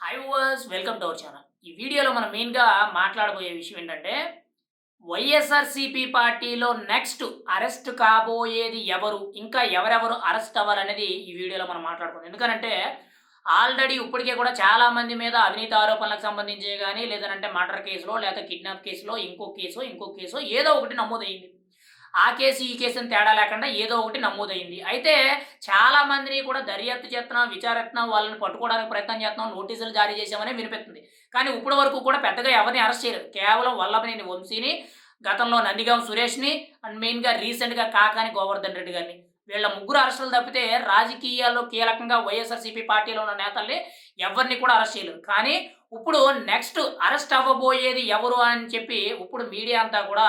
Hi viewers welcome to our channel ఈ వీడియోలో మనం మెయిన్గా మాట్లాడబోయే విషయం ఏంటంటే వైఎస్ఆర్సీపీ పార్టీలో నెక్స్ట్ అరెస్ట్ కాబోయేది ఎవరు ఇంకా ఎవరెవరు అరెస్ట్ అవ్వాలనేది ఈ వీడియోలో మనం మాట్లాడుకుందాం. ఎందుకంటే ఆల్రెడీ ఇప్పటికే కూడా చాలా మంది మీద అవినీతి ఆరోపణలకు సంబంధించి కానీ లేదంటే మర్డర్ కేసులో లేదా కిడ్నాప్ కేసులో ఇంకో కేసు ఇంకో కేసు ఏదో ఒకటి నమోదైంది ఆ కేసు ఈ కేసు అని తేడా లేకుండా ఏదో ఒకటి నమోదైంది. అయితే చాలా మందిని కూడా దర్యాప్తు చేస్తున్నాం విచారిస్తున్నాం వాళ్ళని పట్టుకోవడానికి ప్రయత్నం చేస్తున్నాం నోటీసులు జారీ చేసామని వినిపిస్తుంది. కానీ ఇప్పటి వరకు కూడా పెద్దగా ఎవరిని అరెస్ట్ చేయలేదు. కేవలం వల్లభనేని వంశీని గతంలో నందిగాం సురేష్ని అండ్ మెయిన్గా రీసెంట్గా కాకాని గోవర్ధన్ రెడ్డి గారిని. వీళ్ళ ముగ్గురు అరెస్టులు తప్పితే రాజకీయాల్లో కీలకంగా వైఎస్ఆర్సీపీ పార్టీలో ఉన్న నేతల్ని ఎవరిని కూడా అరెస్ట్ చేయలేదు. కానీ ఇప్పుడు నెక్స్ట్ అరెస్ట్ అవ్వబోయేది ఎవరు అని చెప్పి ఇప్పుడు మీడియా అంతా కూడా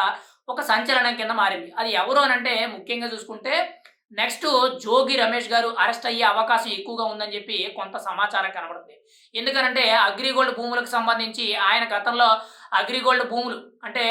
ఒక సంచలనం కింద మారింది. అది ఎవరు అనంటే ముఖ్యంగా చూసుకుంటే నెక్స్ట్ జోగి రమేష్ గారు అరెస్ట్ అయ్యే అవకాశం ఎక్కువగా ఉందని చెప్పి కొంత సమాచారం కనబడుతుంది. ఎందుకనంటే అగ్రిగోల్డ్ భూములకు సంబంధించి ఆయన గతంలో అగ్రిగోల్డ్ భూములు. అంటే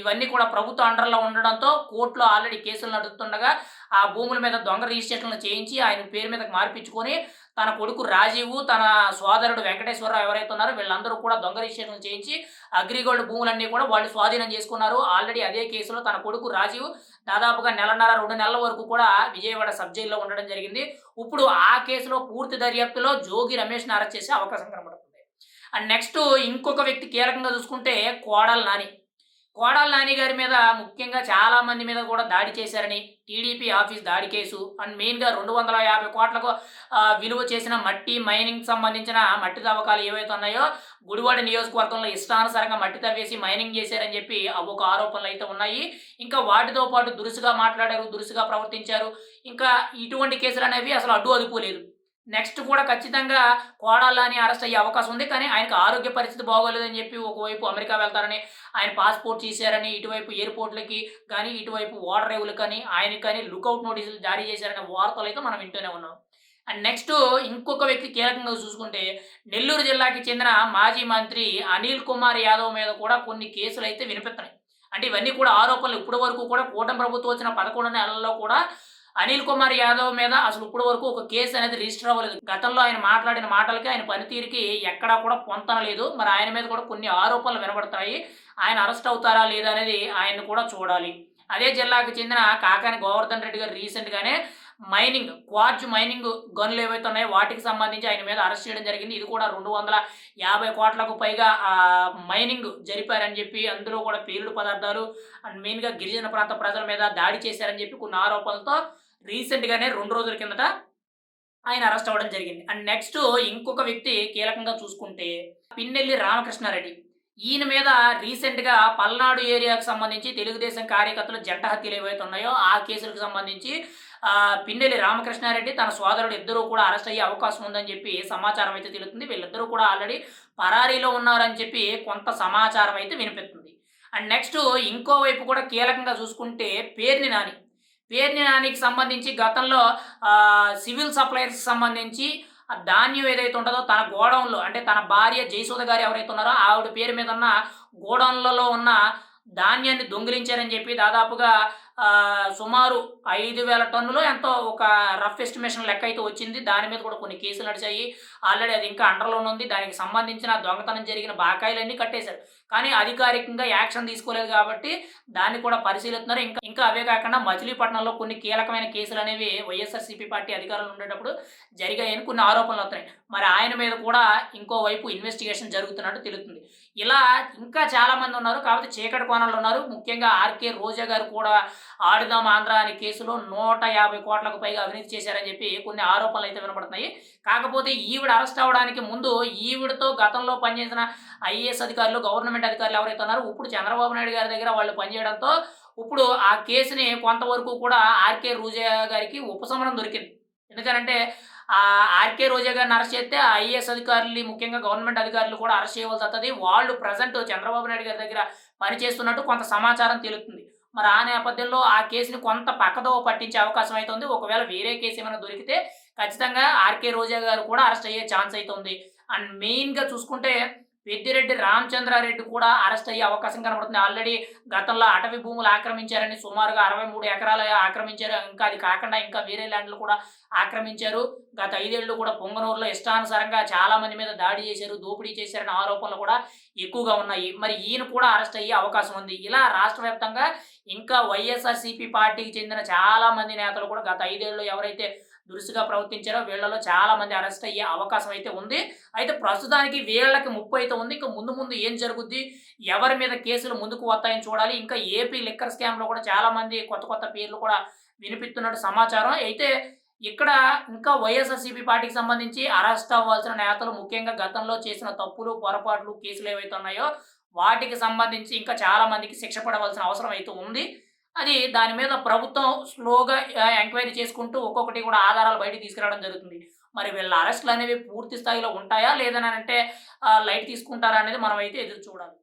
ఇవన్నీ కూడా ప్రభుత్వ అండర్లో ఉండడంతో కోర్టులో ఆల్రెడీ కేసులు నడుస్తుండగా ఆ భూముల మీద దొంగ రిజిస్ట్రేషన్లు చేయించి ఆయన పేరు మీదకి మార్పించుకొని తన కొడుకు రాజీవు తన సోదరుడు వెంకటేశ్వరరావు ఎవరైతే ఉన్నారో వీళ్ళందరూ కూడా దొంగ రిజిస్ట్రేషన్లు చేయించి అగ్రిగోల్డ్ భూములన్నీ కూడా వాళ్ళు స్వాధీనం చేసుకున్నారు. ఆల్రెడీ అదే కేసులో తన కొడుకు రాజీవ్ దాదాపుగా నెలన్నర రెండు నెలల వరకు కూడా విజయవాడ సబ్ జైల్లో ఉండడం జరిగింది. ఇప్పుడు ఆ కేసులో పూర్తి దర్యాప్తులో జోగి రమేష్ని అరెస్ట్ చేసే అవకాశం కనబడుతుంది. అండ్ నెక్స్ట్ ఇంకొక వ్యక్తి కీలకంగా చూసుకుంటే కోడల నాని. కోడల నాని గారి మీద ముఖ్యంగా చాలా మంది మీద కూడా దాడి చేశారని టీడీపీ ఆఫీస్ దాడి కేసు అండ్ మెయిన్గా రెండు వందల యాభై కోట్లకు విలువ చేసిన మట్టి మైనింగ్ సంబంధించిన మట్టి తవ్వకాలు ఏవైతే ఉన్నాయో గుడివాడ నియోజకవర్గంలో ఇష్టానుసారంగా మట్టి తవ్వేసి మైనింగ్ చేశారని చెప్పి ఒక ఆరోపణలు అయితే ఉన్నాయి. ఇంకా వాటితో పాటు దురుసుగా మాట్లాడారు దురుసుగా ప్రవర్తించారు. ఇంకా ఇటువంటి కేసులు అనేవి అసలు అడ్డు అదుపు లేదు. నెక్స్ట్ కూడా ఖచ్చితంగా కోడాలని అరెస్ట్ అయ్యే అవకాశం ఉంది. కానీ ఆయనకు ఆరోగ్య పరిస్థితి బాగోలేదని చెప్పి ఒకవైపు అమెరికా వెళ్తారని ఆయన పాస్పోర్ట్ తీశారని ఇటువైపు ఎయిర్పోర్ట్లకి కానీ ఇటువైపు వాటర్ కానీ ఆయనకి కానీ లుకౌట్ నోటీసులు జారీ చేశారనే వార్తలు అయితే మనం వింటూనే ఉన్నాం. అండ్ నెక్స్ట్ ఇంకొక వ్యక్తి కీలకంగా చూసుకుంటే నెల్లూరు జిల్లాకి చెందిన మాజీ మంత్రి అనిల్ కుమార్ యాదవ్ మీద కూడా కొన్ని కేసులు అయితే వినిపిస్తున్నాయి. అంటే ఇవన్నీ కూడా ఆరోపణలు. ఇప్పటి వరకు కూడా కూటమి ప్రభుత్వం వచ్చిన పదకొండు నెలల్లో కూడా అనిల్ కుమార్ యాదవ్ మీద అసలు ఇప్పటి వరకు ఒక కేసు అనేది రిజిస్టర్ అవ్వలేదు. గతంలో ఆయన మాట్లాడిన మాటలకి ఆయన పనితీరుకి ఎక్కడా కూడా పొంతన లేదు మరి ఆయన మీద కూడా కొన్ని ఆరోపణలు వినబడతాయి. ఆయన అరెస్ట్ అవుతారా లేదా అనేది ఆయన కూడా చూడాలి. అదే జిల్లాకు చెందిన కాకాని గోవర్ధన్ రెడ్డి గారు రీసెంట్గానే మైనింగ్ క్వార్జ్ మైనింగ్ గనులు ఏవైతే ఉన్నాయో వాటికి సంబంధించి ఆయన మీద అరెస్ట్ చేయడం జరిగింది. ఇది కూడా రెండు వందల యాభై కోట్లకు పైగా ఆ, మైనింగ్ జరిపారని చెప్పి అందులో కూడా పేలుడు పదార్థాలు అండ్ మెయిన్గా గిరిజన ప్రాంత ప్రజల మీద దాడి చేశారని చెప్పి కొన్ని ఆరోపణలతో రీసెంట్గానే రెండు రోజుల కిందట ఆయన అరెస్ట్ అవ్వడం జరిగింది. అండ్ నెక్స్ట్ ఇంకొక వ్యక్తి కీలకంగా చూసుకుంటే పిన్నెల్లి రామకృష్ణారెడ్డి. ఈయన మీద రీసెంట్గా పల్నాడు ఏరియాకు సంబంధించి తెలుగుదేశం కార్యకర్తలు జంట హత్యలు ఏవైతే ఉన్నాయో ఆ కేసులకు సంబంధించి ఆ, పిన్నెల్లి రామకృష్ణారెడ్డి తన సోదరుడు ఇద్దరూ కూడా అరెస్ట్ అయ్యే అవకాశం ఉందని చెప్పి సమాచారం అయితే తెలుస్తుంది. వీళ్ళిద్దరూ కూడా ఆల్రెడీ పరారీలో ఉన్నారని చెప్పి కొంత సమాచారం అయితే వినిపిస్తుంది. అండ్ నెక్స్ట్ ఇంకో వైపు కూడా కీలకంగా చూసుకుంటే పేర్ని నాని. పేర్ని నానికి సంబంధించి గతంలో సివిల్ సప్లైస్కి సంబంధించి ఆ ధాన్యం ఏదైతే ఉంటుందో తన గోడౌన్లో అంటే తన భార్య జయసూద గారు ఎవరైతే ఉన్నారో ఆవిడ పేరు మీద ఉన్న గోడౌన్లలో ఉన్న ధాన్యాన్ని దొంగిలించారని చెప్పి దాదాపుగా సుమారు ఐదు వేల టన్నులో ఎంతో ఒక రఫ్ ఎస్టిమేషన్ లెక్క అయితే వచ్చింది. దాని మీద కూడా కొన్ని కేసులు నడిచాయి. ఆల్రెడీ అది ఇంకా అండర్లోనే ఉంది. దానికి సంబంధించిన దొంగతనం జరిగిన బాకాయిలన్నీ కట్టేశారు. కానీ అధికారికంగా యాక్షన్ తీసుకోలేదు కాబట్టి దాన్ని కూడా పరిశీలిస్తున్నారు. ఇంకా ఇంకా అవే కాకుండా మచిలీపట్నంలో కొన్ని కీలకమైన కేసులు అనేవి వైఎస్ఆర్సీపీ పార్టీ అధికారులు ఉండేటప్పుడు జరిగాయని కొన్ని ఆరోపణలు వస్తున్నాయి. మరి ఆయన మీద కూడా ఇంకో వైపు ఇన్వెస్టిగేషన్ జరుగుతున్నట్టు తెలుస్తుంది. ఇలా ఇంకా చాలామంది ఉన్నారు కాబట్టి చీకటి కోణాలు ఉన్నారు. ముఖ్యంగా ఆర్కే రోజా గారు కూడా ఆడుదాం ఆంధ్ర అనే కేసులో నూట యాభై కోట్లకు పైగా అవినీతి చేశారని చెప్పి కొన్ని ఆరోపణలు అయితే వినపడుతున్నాయి. కాకపోతే ఈవిడ అరెస్ట్ అవ్వడానికి ముందు ఈవిడతో గతంలో పనిచేసిన ఐఏఎస్ అధికారులు గవర్నమెంట్ అధికారులు ఎవరైతే ఉన్నారో ఇప్పుడు చంద్రబాబు నాయుడు గారి దగ్గర వాళ్ళు పనిచేయడంతో ఇప్పుడు ఆ కేసుని కొంతవరకు కూడా ఆర్కే రోజా గారికి ఉపశమనం దొరికింది. ఎందుకంటే ఆ ఆర్కే రోజా గారిని అరెస్ట్ చేస్తే ఐఏఎస్ అధికారులు ముఖ్యంగా గవర్నమెంట్ అధికారులు కూడా అరెస్ట్ చేయవలసి వస్తుంది వాళ్ళు ప్రజెంట్ చంద్రబాబు నాయుడు గారి దగ్గర పనిచేస్తున్నట్టు కొంత సమాచారం తెలుస్తుంది. మరి ఆ నేపథ్యంలో ఆ కేసుని కొంత పక్కదో పట్టించే అవకాశం అయితే ఉంది ఒకవేళ వేరే కేసు ఏమైనా దొరికితే ఖచ్చితంగా ఆర్కే రోజా గారు కూడా అరెస్ట్ అయ్యే ఛాన్స్ అయితే ఉంది అండ్ మెయిన్గా చూసుకుంటే పెద్దిరెడ్డి రామచంద్రారెడ్డి కూడా అరెస్ట్ అయ్యే అవకాశం కనబడుతుంది. ఆల్రెడీ గతంలో అటవీ భూములు ఆక్రమించారని సుమారుగా అరవై మూడు ఎకరాలు ఆక్రమించారు. ఇంకా అది కాకుండా ఇంకా వేరే ల్యాండ్లు కూడా ఆక్రమించారు. గత ఐదేళ్ళు కూడా పొంగనూరులో ఇష్టానుసారంగా చాలా మంది మీద దాడి చేశారు దోపిడీ చేశారనే ఆరోపణలు కూడా ఎక్కువగా ఉన్నాయి. మరి ఈయన కూడా అరెస్ట్ అయ్యే అవకాశం ఉంది. ఇలా రాష్ట్ర వ్యాప్తంగా ఇంకా వైఎస్ఆర్సీపీ పార్టీకి చెందిన చాలా మంది నేతలు కూడా గత ఐదేళ్ళు ఎవరైతే దురుసుగా ప్రవర్తించారో వీళ్ళలో చాలా మంది అరెస్ట్ అయ్యే అవకాశం అయితే ఉంది. అయితే ప్రస్తుతానికి వీళ్ళకి ముప్పు అయితే ఉంది. ఇంకా ముందు ముందు ఏం జరుగుద్ది? ఎవరి మీద కేసులు ముందుకు వస్తాయని చూడాలి. ఇంకా ఏపీ లిక్కర్ స్కామ్లో కూడా చాలా మంది కొత్త కొత్త పేర్లు కూడా వినిపిస్తున్నట్టు సమాచారం. అయితే ఇక్కడ ఇంకా వైఎస్ఆర్సీపీ పార్టీకి సంబంధించి అరెస్ట్ అవ్వాల్సిన నేతలు ముఖ్యంగా గతంలో చేసిన తప్పులు పొరపాట్లు కేసులు ఏవైతే ఉన్నాయో వాటికి సంబంధించి ఇంకా చాలా మందికి శిక్ష పడవలసిన అవసరం అయితే ఉంది. అది దాని మీద ప్రభుత్వం స్లోగా ఎంక్వైరీ చేసుకుంటూ ఒక్కొక్కటి కూడా ఆధారాలు బయటికి తీసుకురావడం జరుగుతుంది. మరి వీళ్ళ అరెస్టులు అనేవి పూర్తి స్థాయిలో ఉంటాయా? లేదని అంటే లైట్ తీసుకుంటారా అనేది మనం అయితే ఎదురు చూడాలి.